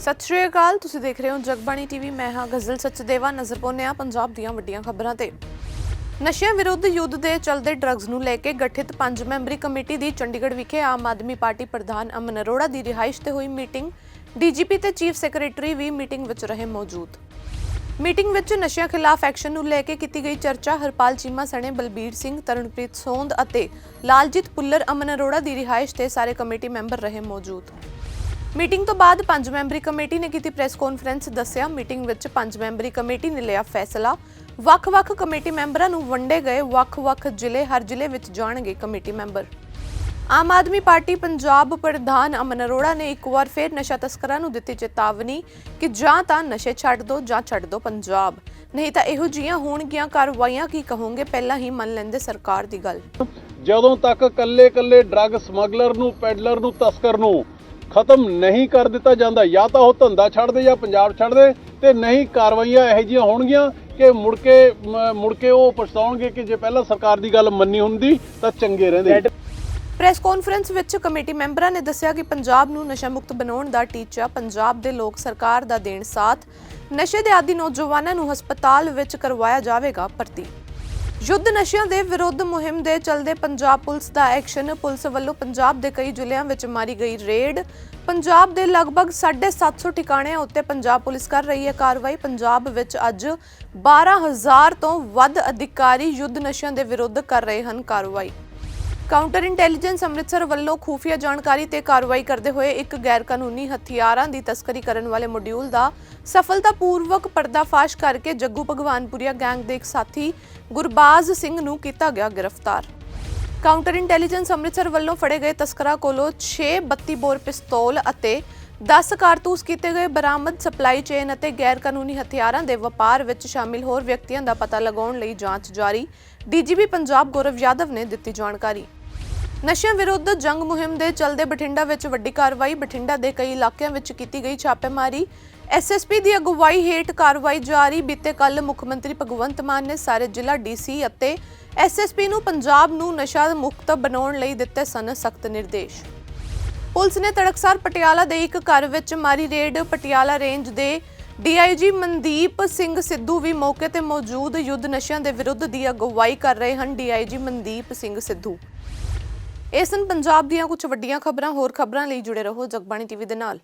ਸਤਿ ਸ਼੍ਰੀ ਅਕਾਲ, ਤੁਸੀਂ ਦੇਖ ਰਹੇ ਹੋ ਜਗਬਾਣੀ ਟੀਵੀ। ਮੈਂ ਹਾਂ ਗਜ਼ਲ ਸਚਦੇਵਾ, ਨਜ਼ਰ ਪਾਉਂਦੇ ਹਾਂ ਪੰਜਾਬ ਦੀਆਂ ਵੱਡੀਆਂ ਖਬਰਾਂ ਤੇ। ਨਸ਼ਿਆਂ ਵਿਰੁੱਧ ਯੁੱਧ ਦੇ ਚਲਦੇ ਡਰੱਗਸ ਨੂੰ ਲੈ ਕੇ ਗਠਿਤ ਪੰਜ ਮੈਂਬਰੀ ਕਮੇਟੀ ਦੀ ਚੰਡੀਗੜ੍ਹ ਵਿਖੇ ਆਮ ਆਦਮੀ ਪਾਰਟੀ ਪ੍ਰਧਾਨ ਅਮਨ ਅਰੋੜਾ ਦੀ ਰਿਹਾਇਸ਼ ਤੇ ਹੋਈ ਮੀਟਿੰਗ। ਡੀਜੀਪੀ ਤੇ ਚੀਫ ਸੈਕਟਰੀ ਵੀ ਮੀਟਿੰਗ ਵਿੱਚ ਰਹੇ ਮੌਜੂਦ। ਮੀਟਿੰਗ ਵਿੱਚ ਨਸ਼ਿਆਂ ਖਿਲਾਫ ਐਕਸ਼ਨ ਨੂੰ ਲੈ ਕੇ ਕੀਤੀ ਗਈ ਚਰਚਾ ਹਰਪਾਲ ਚੀਮਾ ਸਣੇ, ਬਲਬੀਰ ਸਿੰਘ, ਤਰਨਪ੍ਰੀਤ ਸੋਂਦ ਅਤੇ ਲਾਲਜੀਤ ਪੁੱਲਰ ਅਮਨ ਅਰੋੜਾ ਦੀ ਰਿਹਾਇਸ਼ ਤੇ ਸਾਰੇ ਕਮੇਟੀ ਮੈਂਬਰ ਰਹੇ ਮੌਜੂਦ। ਮੀਟਿੰਗ ਤੋਂ ਬਾਅਦ ਪੰਜ ਮੈਂਬਰੀ ਕਮੇਟੀ ਨੇ ਕੀਤੀ ਪ੍ਰੈਸ ਕਾਨਫਰੰਸ ਦੱਸਿਆ ਮੀਟਿੰਗ ਵਿੱਚ ਪੰਜ ਮੈਂਬਰੀ ਕਮੇਟੀ ਨੇ ਲਿਆ ਫੈਸਲਾ। ਵੱਖ-ਵੱਖ ਕਮੇਟੀ ਮੈਂਬਰਾਂ ਨੂੰ ਵੰਡੇ ਗਏ ਵੱਖ-ਵੱਖ ਜ਼ਿਲ੍ਹੇ, ਹਰ ਜ਼ਿਲ੍ਹੇ ਵਿੱਚ ਜਾਣਗੇ committee member. Aam Aadmi party Punjab ਪ੍ਰਧਾਨ ਅਮਨ ਅਰੋੜਾ ਨੇ ਇੱਕ ਵਾਰ ਫੇਰ ਨਸ਼ਾ ਤਸਕਰਾਂ ਨੂੰ ਦਿੱਤੀ ਚੇਤਾਵਨੀ ਕਿ ਜਾਂ ਤਾਂ ਨਸ਼ੇ ਛੱਡ ਦਿਓ ਜਾਂ ਛੱਡ ਦਿਓ ਪੰਜਾਬ। ਨਹੀਂ ਤਾਂ ਇਹੋ ਜੀਆਂ ਹੋਣਗੀਆਂ ਕਾਰਵਾਈਆਂ ਕੀ ਕਹੋਗੇ, ਪਹਿਲਾਂ ਹੀ ਮੰਨ ਲੈਂਦੇ ਸਰਕਾਰ ਦੀ ਗੱਲ। ਜਦੋਂ ਤੱਕ ਕੱਲੇ-ਕੱਲੇ ਡਰੱਗ ਸਮਗਲਰ ਨੂੰ, ਪੈਡਲਰ ਨੂੰ, ਤਸਕਰ ਨੂੰ ਖਤਮ ਨਹੀਂ ਕਰ ਦਿੱਤਾ ਜਾਂਦਾ। ਜਾਂ ਤਾਂ ਉਹ ਧੰਦਾ ਛੱਡ ਦੇ ਜਾਂ ਪੰਜਾਬ ਛੱਡ ਦੇ ਤੇ ਨਹੀਂ ਕਾਰਵਾਈਆਂ ਇਹੋ ਜਿਹੀਆਂ ਹੋਣਗੀਆਂ ਕਿ ਮੁੜ ਕੇ ਮੁੜ ਕੇ ਉਹ ਪਛਤਾਉਣਗੇ ਕਿ ਜੇ ਪਹਿਲਾਂ ਸਰਕਾਰ ਦੀ ਗੱਲ ਮੰਨੀ ਹੁੰਦੀ ਤਾਂ ਚੰਗੇ ਰਹਿੰਦੇ। ਪ੍ਰੈਸ ਕਾਨਫਰੰਸ ਵਿੱਚ ਕਮੇਟੀ ਮੈਂਬਰਾਂ ਨੇ ਦੱਸਿਆ ਕਿ ਪੰਜਾਬ ਨੂੰ ਨਸ਼ਾ ਮੁਕਤ ਬਣਾਉਣ ਦਾ ਟੀਚਾ ਪੰਜਾਬ ਦੇ ਲੋਕ ਸਰਕਾਰ ਦਾ ਦੇਣ ਸਾਥ। ਨਸ਼ੇ ਦੇ ਆਦੀ ਨੌਜਵਾਨਾਂ ਨੂੰ ਹਸਪਤਾਲ ਵਿੱਚ ਕਰਵਾਇਆ ਜਾਵੇਗਾ ਭਰਤੀ। ਯੁੱਧ ਨਸ਼ਿਆਂ ਦੇ ਵਿਰੁੱਧ ਮੁਹਿੰਮ ਦੇ ਚਲਦੇ ਪੰਜਾਬ ਪੁਲਿਸ ਦਾ ਐਕਸ਼ਨ। ਪੁਲਿਸ ਵੱਲੋਂ ਪੰਜਾਬ ਦੇ ਕਈ ਜ਼ਿਲ੍ਹਿਆਂ ਵਿੱਚ ਮਾਰੀ ਗਈ ਰੇਡ। ਪੰਜਾਬ ਦੇ ਲਗਭਗ 750 ਠਿਕਾਣਿਆਂ ਉੱਤੇ ਪੰਜਾਬ ਪੁਲਿਸ ਕਰ ਰਹੀ ਹੈ ਕਾਰਵਾਈ। ਪੰਜਾਬ ਵਿੱਚ ਅੱਜ 12000 ਤੋਂ ਵੱਧ ਅਧਿਕਾਰੀ ਯੁੱਧ ਨਸ਼ਿਆਂ ਦੇ ਵਿਰੁੱਧ ਕਰ ਰਹੇ ਹਨ ਕਾਰਵਾਈ। ਕਾਊਂਟਰ ਇੰਟੈਲੀਜੈਂਸ ਅੰਮ੍ਰਿਤਸਰ ਵੱਲੋਂ ਖੂਫੀਆ ਜਾਣਕਾਰੀ ਤੇ ਕਾਰਵਾਈ ਕਰਦੇ ਹੋਏ ਇੱਕ ਗੈਰ ਕਾਨੂੰਨੀ ਹਥਿਆਰਾਂ ਦੀ ਤਸਕਰੀ ਕਰਨ ਵਾਲੇ ਮੋਡਿਊਲ ਦਾ ਸਫਲਤਾਪੂਰਵਕ ਪਰਦਾਫਾਸ਼ ਕਰਕੇ ਜੱਗੂ ਭਗਵਾਨਪੁਰੀਆ ਗੈਂਗ ਦੇ ਇੱਕ ਸਾਥੀ ਗੁਰਬਾਜ਼ ਸਿੰਘ ਨੂੰ ਕੀਤਾ ਗਿਆ ਗ੍ਰਿਫਤਾਰ। ਕਾਊਂਟਰ ਇੰਟੈਲੀਜੈਂਸ ਅੰਮ੍ਰਿਤਸਰ ਵੱਲੋਂ ਫੜੇ ਗਏ ਤਸਕਰਾਂ ਕੋਲੋਂ 6 32 ਬੋਰ ਪਿਸਤੌਲ ਅਤੇ 10 ਕਾਰਤੂਸ ਕੀਤੇ ਗਏ ਬਰਾਮਦ ਸਪਲਾਈ ਚੇਨ ਅਤੇ ਗੈਰ ਕਾਨੂੰਨੀ ਹਥਿਆਰਾਂ ਦੇ ਵਪਾਰ ਵਿੱਚ ਸ਼ਾਮਿਲ ਹੋਰ ਵਿਅਕਤੀਆਂ ਦਾ ਪਤਾ ਲਗਾਉਣ ਲਈ ਜਾਂਚ ਜਾਰੀ। ਡੀਜੀਪੀ ਪੰਜਾਬ ਗੌਰਵ ਯਾਦਵ ਨੇ ਦਿੱਤੀ ਜਾਣਕਾਰੀ। ਨਸ਼ਿਆਂ ਵਿਰੁੱਧ ਜੰਗ ਮੁਹਿੰਮ ਦੇ ਚਲਦੇ ਬਠਿੰਡਾ ਵਿੱਚ ਵੱਡੀ ਕਾਰਵਾਈ, ਬਠਿੰਡਾ ਦੇ ਕਈ ਇਲਾਕਿਆਂ ਵਿੱਚ ਕੀਤੀ ਗਈ ਛਾਪੇਮਾਰੀ। ਐਸਐਸਪੀ ਦੀ ਅਗਵਾਈ ਹੇਠ ਕਾਰਵਾਈ ਜਾਰੀ। ਬੀਤੇ ਕੱਲ ਮੁੱਖ ਮੰਤਰੀ ਭਗਵੰਤ ਮਾਨ ਨੇ ਸਾਰੇ ਜ਼ਿਲ੍ਹਾ ਡੀਸੀ ਅਤੇ ਐਸਐਸਪੀ ਨੂੰ ਪੰਜਾਬ ਨੂੰ ਨਸ਼ਾ ਮੁਕਤ ਬਣਾਉਣ ਲਈ ਦਿੱਤੇ ਸਨ ਸਖਤ ਨਿਰਦੇਸ਼। ਪੁਲਿਸ ਨੇ ਤੜਕਸਾਰ ਪਟਿਆਲਾ ਦੇ ਇੱਕ ਘਰ ਵਿੱਚ ਮਾਰੀ ਰੇਡ। ਪਟਿਆਲਾ ਰੇਂਜ ਦੇ ਡੀਆਈਜੀ ਮਨਦੀਪ ਸਿੰਘ ਸਿੱਧੂ ਵੀ ਮੌਕੇ ਤੇ ਮੌਜੂਦ। ਯੁੱਧ ਨਸ਼ਿਆਂ ਦੇ ਵਿਰੁੱਧ ਦੀ ਅਗਵਾਈ ਕਰ ਰਹੇ ਹਨ ਡੀਆਈਜੀ ਮਨਦੀਪ ਸਿੰਘ ਸਿੱਧੂ। ਇਸ ਦਿਨ ਪੰਜਾਬ ਦੀਆਂ ਕੁਝ ਵੱਡੀਆਂ ਖਬਰਾਂ, ਹੋਰ ਖਬਰਾਂ ਲਈ ਜੁੜੇ ਰਹੋ ਜਗਬਾਣੀ ਟੀਵੀ ਦੇ ਨਾਲ।